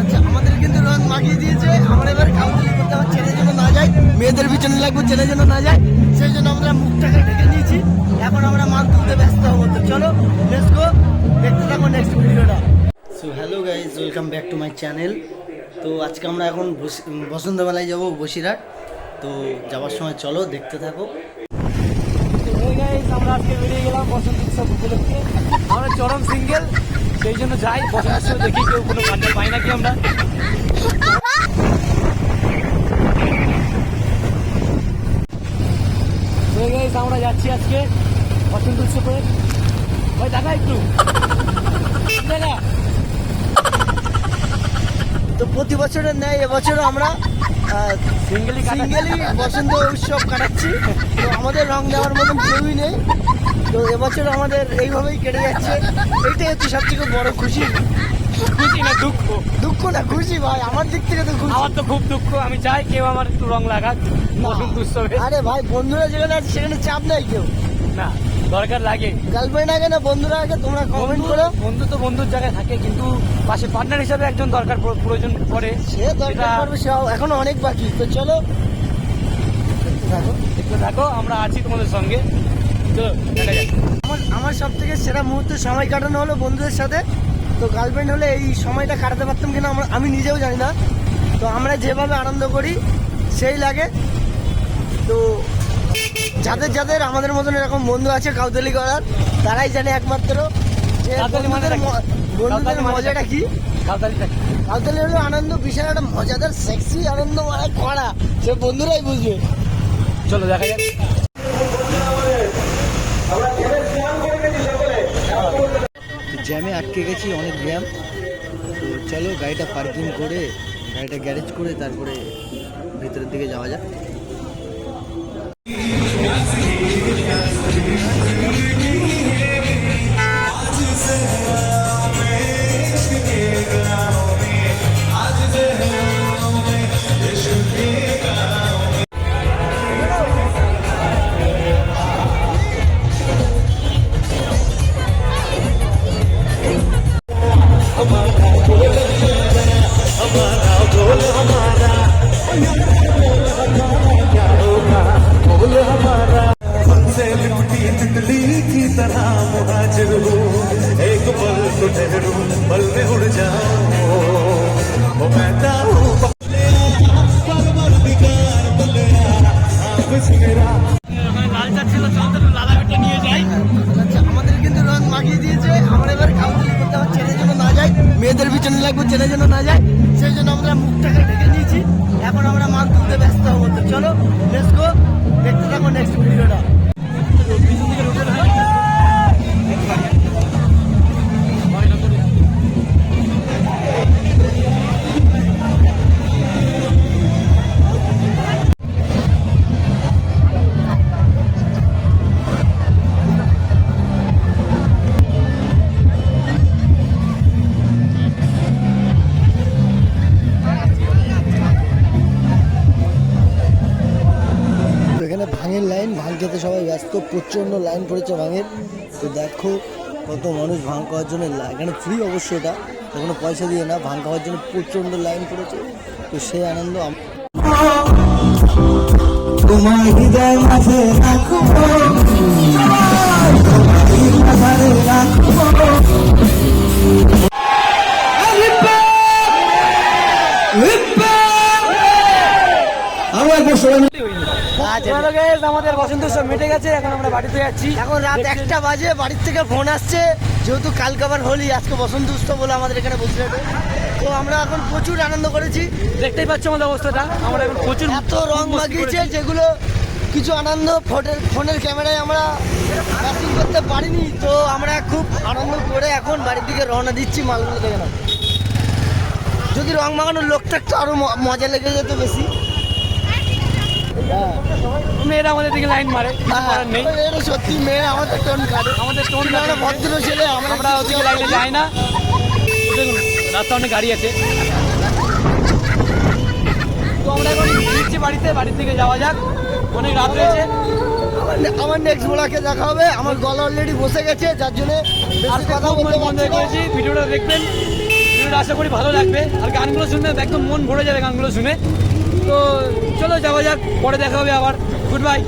আচ্ছা আমাদের কিন্তু দিয়েছে। আমরা এবার কাউন্সিলিং করতে জন্য না যাই। মেয়েদের পিছনে লাগবো, ছেলের জন্য না যাই। সেই জন্য আমরা মুখটাকে ঢেকে নিয়েছি। এখন আমরা মাল তুলতে ব্যস্ত হব। তো চলো গো দেখতে থাকো নেক্সট ভিডিওটা। So hello guys welcome back to my channel তো আজকে আমরা এখন বস- বসন্ত যাব বসিরহাট। তো যাওয়ার সময় চলো, দেখতে থাকো। আজকে বেরিয়ে গেলাম বসন্ত উৎসব উপলক্ষে। আমরা চরম সিঙ্গেল সেই জন্য যাই, বসন্ত উৎসব দেখি কেউ কোনো গানটা পাই নাকি আমরা। আমরা যাচ্ছি আজকে বসন্ত উৎসবে। ভাই, দেখা একটু। দেখা তো প্রতি বছরের ন্যায় এবছরও আমরা সিঙ্গেলই সিঙ্গেলই বসন্ত উৎসব কাটাচ্ছি। তো আমাদের রং দেওয়ার মতন কেউই নেই। তো এবছর আমাদের এইভাবেই কেটে যাচ্ছে। এইটাই হচ্ছে সবথেকে বড় খুশি। খুশি না দুঃখ? দুঃখ না খুশি ভাই। আমার দিক থেকে তো খুশি। আমার তো খুব দুঃখ। আমি চাই কেউ আমার একটু রং লাগাক বসন্ত উৎসবে। আরে ভাই বন্ধুরা যেখানে আছে সেখানে চাপ নাই কেউ। না দরকার লাগে। গার্লফ্রেন্ড আগে না বন্ধুরা আগে তোমরা কমেন্ট করো। বন্ধু তো বন্ধুর জায়গায় থাকে কিন্তু পাশে পার্টনার হিসাবে একজন দরকার প্রয়োজন পড়ে। সে দরকার পড়বে সে এখনও অনেক বাকি। তো চলো দেখতে থাকো। থাকো আমরা আছি তোমাদের সঙ্গে। চলো আমার আমার সব থেকে সেরা মুহূর্তে সময় কাটানো হলো বন্ধুদের সাথে। তো গার্লফ্রেন্ড হলে এই সময়টা কাটাতে পারতাম কিনা আমরা আমি নিজেও জানি না। তো আমরা যেভাবে আনন্দ করি সেই লাগে। তো যাদের যাদের আমাদের মতন এরকম বন্ধু আছে কাউতালি করার তারাই জানে একমাত্র যে মানে বন্ধুদের বন্ধুদের মানে মজাটা কি? কাউতালি হলো আনন্দ বিশাল একটা মজাদার সেক্সি আনন্দ মানে করা সে বন্ধুরাই বুঝবে। চলো দেখা যাক। জ্যামে আটকে গেছি অনেক জ্যাম। তো চলো গাড়িটা পার্কিং করে গাড়িটা গ্যারেজ করে তারপরে ভিতরের দিকে যাওয়া যাক। Thank you. আমরা এবার কাউন্সিলিং করতে আমার ছেলের জন্য না যাই মেয়েদের পিছনে লাগবে ছেলে যেন না যায়। সেই জন্য আমরা মুখটাকে লাইন সবাই ব্যস্ত, প্রচণ্ড লাইন পড়েছে ভাঙের। তো দেখো কত মানুষ ভাঙ খাওয়ার জন্য এখানে ফ্রি অবশ্য এটা কোনো পয়সা দিয়ে না, ভাঙ খাওয়ার জন্য প্রচণ্ড লাইন পড়েছে তো সেই আনন্দ তোমার আমাদের বসন্ত উৎসব মিটে গেছে এখন আমরা বাড়িতে যাচ্ছি এখন রাত একটা বাজে বাড়ির থেকে ফোন আসছে যেহেতু কালকে আবার হোলি আজকে বসন্ত উৎসব বলে আমাদের এখানে বসে তো আমরা এখন প্রচুর আনন্দ করেছি। দেখতেই পাচ্ছ আমাদের অবস্থাটা। আমরা এখন প্রচুর এত রং মাখিয়েছে যেগুলো কিছু আনন্দ ফোনের ফোনের ক্যামেরায় আমরা ক্যাচিং করতে পারিনি তো আমরা খুব আনন্দ করে এখন বাড়ির দিকে রওনা দিচ্ছি মালগুলো দেখে যদি রং মাখানোর লোক থাকতো আরও ম- মজা লেগে যেত বেশি। মেয়েরা আমাদের দিকে লাইন মারে হ্যাঁ, করার নেই। এটা সত্যি মেয়ে আমাদের টোন কাটে। আমাদের টোন কাটে ভদ্র ছেলে আমরা ওদিকে লাইনে যাই না। রাস্তা অনেক গাড়ি আছে। তো আমরা এখন ফিরছি বাড়িতে বাড়ির দিকে যাওয়া যাক। অনেক রাত রয়েছে আমার নেক্সট ব্লগে দেখা হবে। আমার গলা অলরেডি বসে গেছে যার জন্য আর কথা বলতে বন্ধ করেছি। ভিডিওটা দেখবেন। ভিডিওটা আশা করি ভালো লাগবে। আর গানগুলো শুনবেন একদম মন ভরে যাবে গানগুলো শুনে। তো চলো যাওয়া যাক পরে দেখা হবে আবার। Good bye